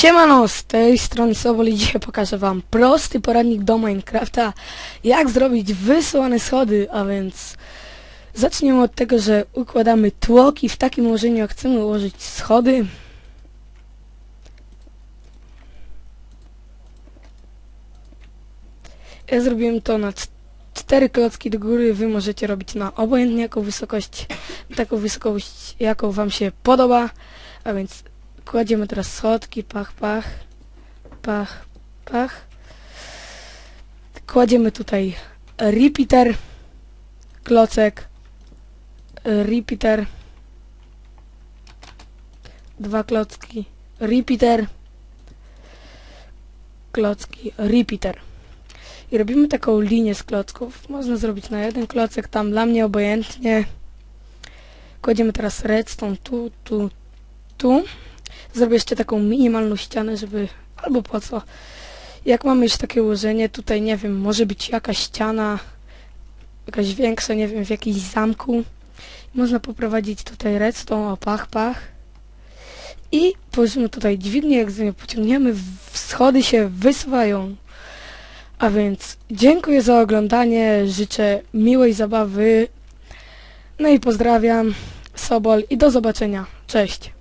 Siemano, z tej strony Sobol i dzisiaj pokażę wam prosty poradnik do Minecrafta, jak zrobić wysłane schody, a więc zaczniemy od tego, że układamy tłoki w takim ułożeniu, jak chcemy ułożyć schody. Ja zrobiłem to na cztery klocki do góry, wy możecie robić na obojętnie jaką wysokość, taką wysokość jaką wam się podoba, a więc Kładziemy teraz schodki, pach, pach, pach, pach. Kładziemy tutaj repeater, klocek, repeater, dwa klocki, repeater, klocki, repeater. I robimy taką linię z klocków. Można zrobić na jeden klocek, tam dla mnie obojętnie. Kładziemy teraz redstone tu, tu, tu. Zrobię jeszcze taką minimalną ścianę, żeby... Albo po co? Jak mamy już takie ułożenie, tutaj nie wiem, może być jakaś ściana, jakaś większa, nie wiem, w jakimś zamku. Można poprowadzić tutaj redstone, o pach, pach. I położymy tutaj dźwignię, jak z nią pociągniemy, schody się wysuwają. A więc dziękuję za oglądanie, życzę miłej zabawy. No i pozdrawiam, Sobol i do zobaczenia. Cześć.